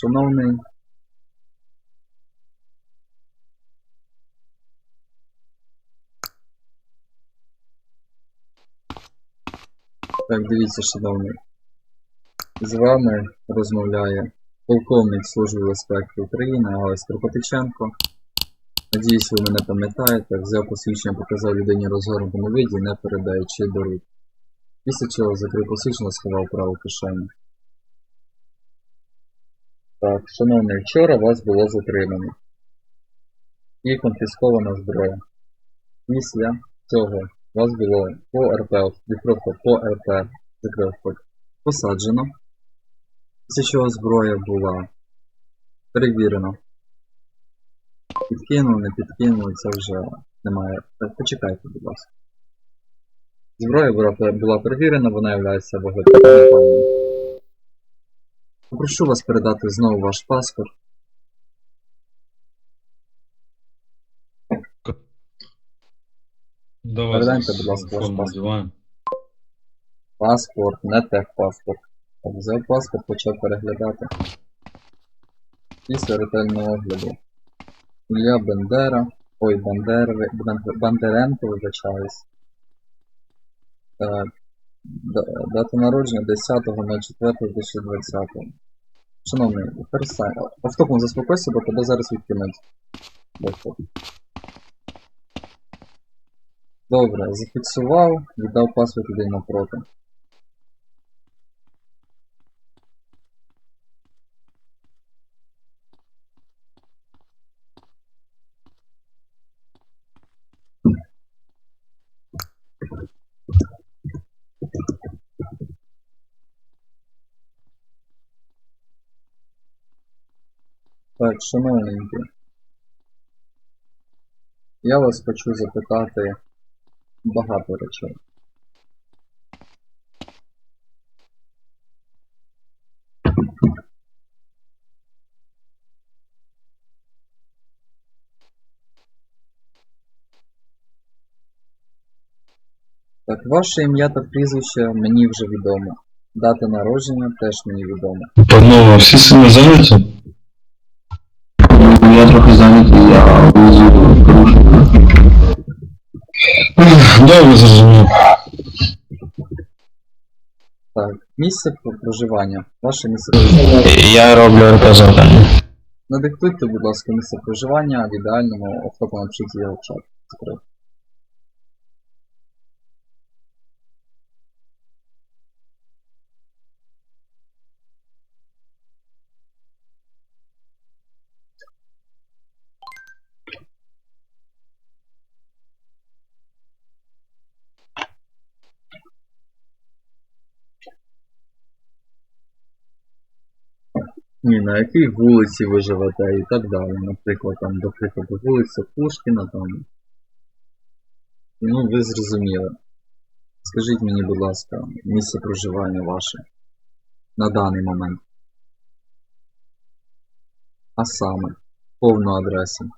Шановний. Так, дивіться, шановний. З вами розмовляє полковник Служби безпеки України Галас Кропотиченко. Надіюсь, ви мене пам'ятаєте. Взяв посвідчення, показав людині розгорнутому виді, не передаючи до рук. Після чого закрив посвідчення, сховав праву кишеню. Так, шановний, вчора вас було затримано. І конфіскована зброя. Після цього вас було по РП, відкрито по РП, закрив хоч, посаджено. Після чого зброя була перевірена. Підкинули, не підкинули, це вже немає. Почекайте, будь ласка. Зброя була, перевірена, вона є вогнепальною. Попрошу вас передати знову ваш паспорт. До Переданьте, будь ласка, ваш паспорт. Паспорт, не техпаспорт. Так, взяв паспорт, почав переглядати. Після ретельного огляду. Ілля Бендера. Ой, Бандер... Бандеренко, вибачаюсь. Дата народження 10.04.2020. Шановний, перестань. Автопом заспокойся, бо тебе зараз відкинуть. Добре, зафіксував, віддав паспорт людей напроти. Так, шановненькі. Я вас хочу запитати багато речей. Так, ваше ім'я та прізвище мені вже відомо. Дата народження теж мені відома. Панове, всі сильно зайняті? Добре, зрозумів. Так, місце про- проживання. Ваше місце проживання. Я роблю РП завдання. Надиктуйте, будь ласка, місце проживання в ідеальному в чат. Закрив. Ні, на якій вулиці ви живете і так далі. Наприклад, там, до прикладу, вулиця Пушкіна там. Ну, ви зрозуміли. Скажіть мені, будь ласка, місце проживання ваше на даний момент. А саме, повну адресу.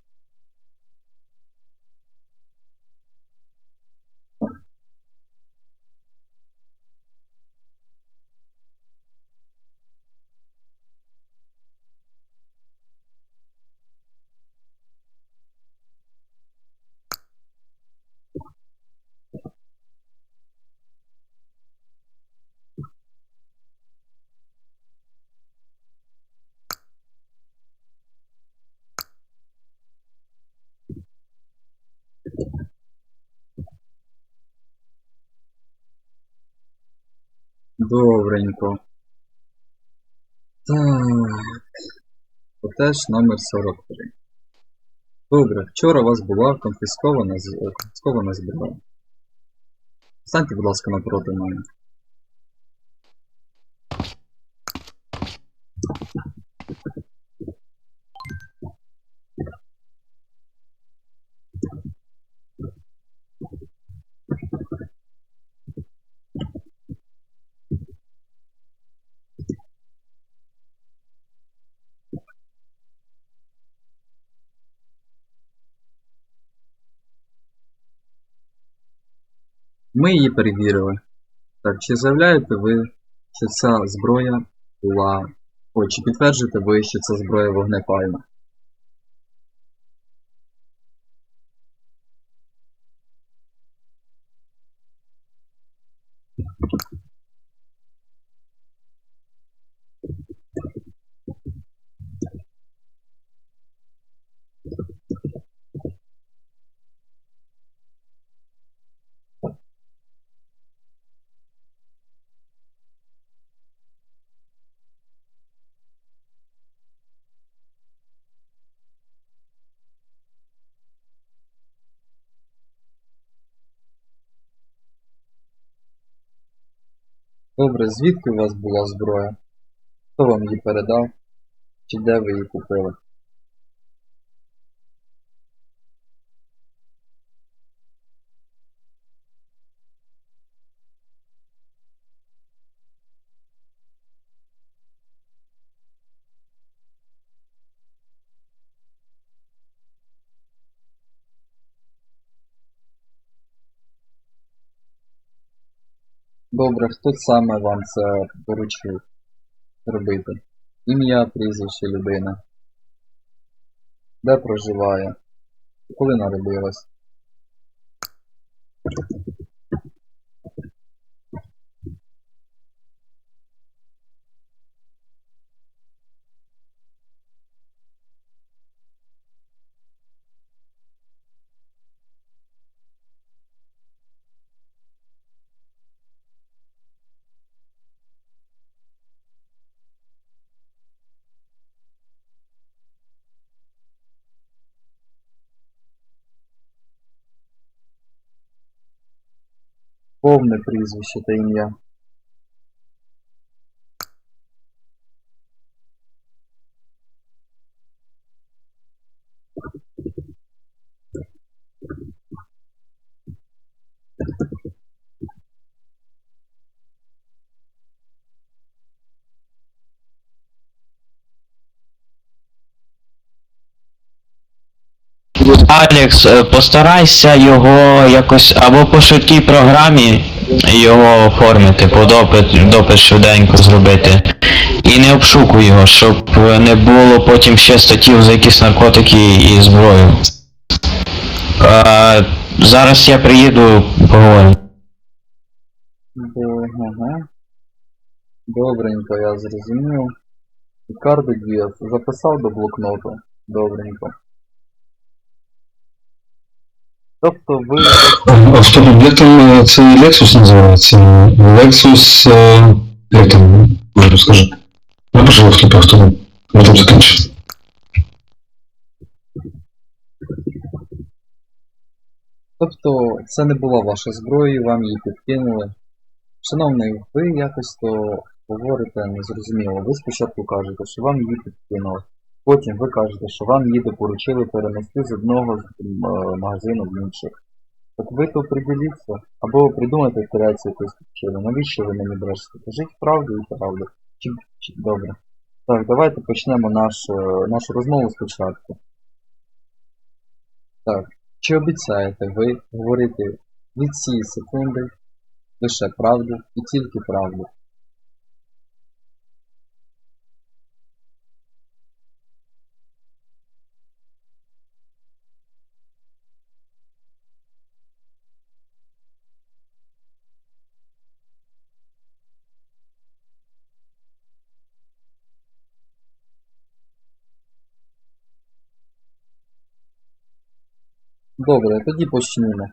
Добренько. Так. Котеж номер 43. Добре, вчора у вас була конфіскована, конфіскована зброя. Станьте, будь ласка, напроти мене. Ми її перевірили. Так, чи заявляєте ви, що ця зброя була Ой, чи підтверджуєте ви, що це зброя вогнепальна? Добре, звідки у вас була зброя? Хто вам її передав? Чи де ви її купили? Добре, хто саме вам це поручив робити? Ім'я, прізвище людина. Де проживає? Коли народилась? Повне прізвище та ім'я. Алекс, е, постарайся його якось або по швидкій програмі його оформити, по допит, допит швиденько зробити. І не обшукуй його, щоб не було потім ще статтів за якісь наркотики і зброю. Е, зараз я приїду, поговоримо. Добренько, я зрозумів. Рікардо Діас записав до блокноту. Добренько. Тобто ви Авто, як там е, цей Lexus називається? Lexus, е, як там, розкажи. Напиши в авто, авто, ми там закінчимо. Тобто це не була ваша зброя, вам її підкинули. Шановний, ви якось то говорите незрозуміло. Ви спочатку кажете, що вам її підкинули. Потім ви кажете, що вам її поручили перенести з одного е, магазину в інший. Так ви то приділіться, або придумайте операцію якусь причину. Навіщо ви мені брешете? Кажіть правду і правду. Чи, чи добре. Так, давайте почнемо нашу, нашу розмову спочатку. Так. Чи обіцяєте ви говорити від цієї секунди лише правду і тільки правду? Добре, тоді почнімо.